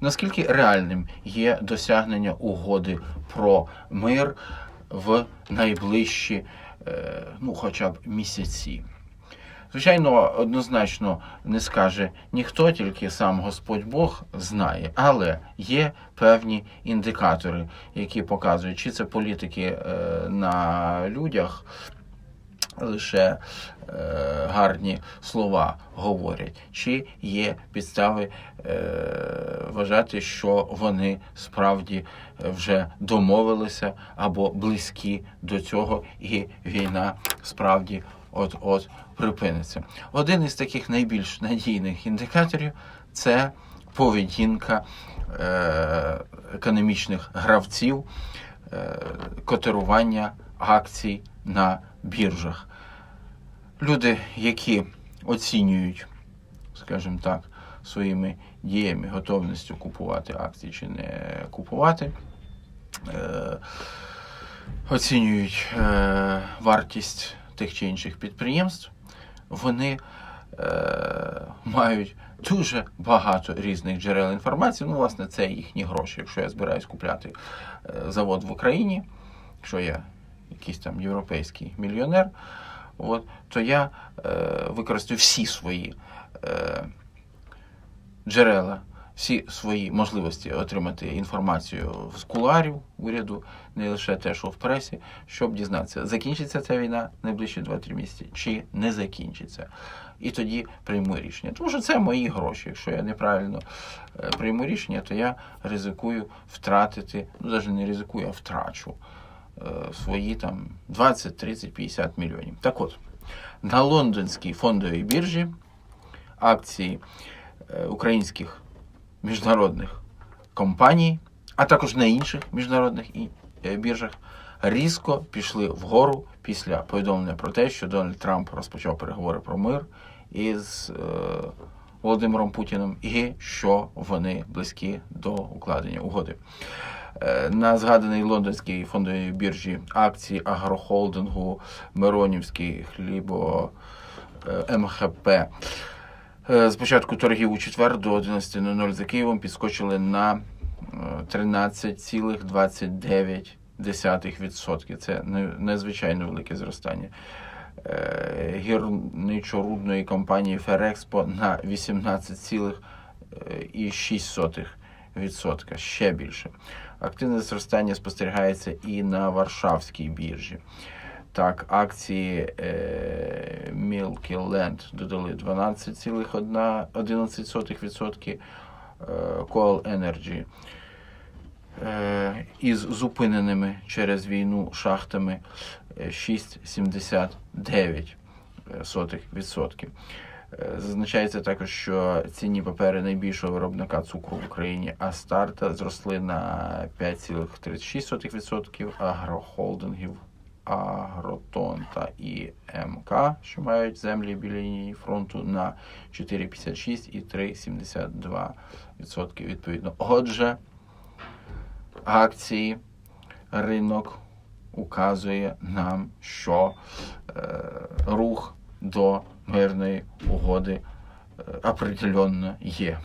Наскільки реальним є досягнення угоди про мир в найближчі, е, ну, хоча б місяці? Звичайно, однозначно не скаже ніхто, тільки сам Господь Бог знає, але є певні індикатори, які показують, чи це політики е, на людях лише е, гарні слова говорять, чи є підстави е, вважати, що вони справді вже домовилися або близькі до цього, і війна справді от-от припиниться. Один із таких найбільш надійних індикаторів це поведінка е, економічних гравців, е, котирування акцій на біржах. Люди, які оцінюють, скажімо так, своїми діями, готовністю купувати акції чи не купувати, е, оцінюють е, вартість тих чи інших підприємств, вони е, мають дуже багато різних джерел інформації. Ну, власне, це їхні гроші. Якщо я збираюсь купляти завод в Україні, якщо я якийсь там європейський мільйонер, от, то я е, використаю всі свої е, джерела, всі свої можливості отримати інформацію з куларів уряду, не лише те, що в пресі, щоб дізнатися, закінчиться ця війна найближчі 2-3 місяці чи не закінчиться. І тоді прийму рішення. Тому що це мої гроші. Якщо я неправильно е, прийму рішення, то я ризикую втратити, ну навіть не ризикую, а втрачу свої там 20, 30, 50 мільйонів. Так от, на лондонській фондовій біржі акції е, українських міжнародних компаній, а також на інших міжнародних е, біржах різко пішли вгору після повідомлення про те, що Дональд Трамп розпочав переговори про мир із е, Володимиром Путіним, і що вони близькі до укладення угоди. Е, На згаданій лондонській фондовій біржі акції агрохолдингу Миронівський хлібо е, МХП Е, З початку торгів у четвер до 11.00 за Києвом підскочили на е, 13,29%. Це не- надзвичайно велике зростання. Гірничорудної компанії Ферекспо на 18,6%. Ще більше. Активне зростання спостерігається і на Варшавській біржі. Так, акції е, Milky Land додали 12,11%, е, Coal Energy е, із зупиненими через війну шахтами е, 6,79%. Е, Зазначається також, що цінні папери найбільшого виробника цукру в Україні Астарта зросли на 5,36%, агрохолдингів Агротон та ІМК, що мають землі біля лінії фронту на 4,56 і 3,72% відповідно. Отже, акції ринок указує нам, що е, рух до мирної угоди е, определенно є.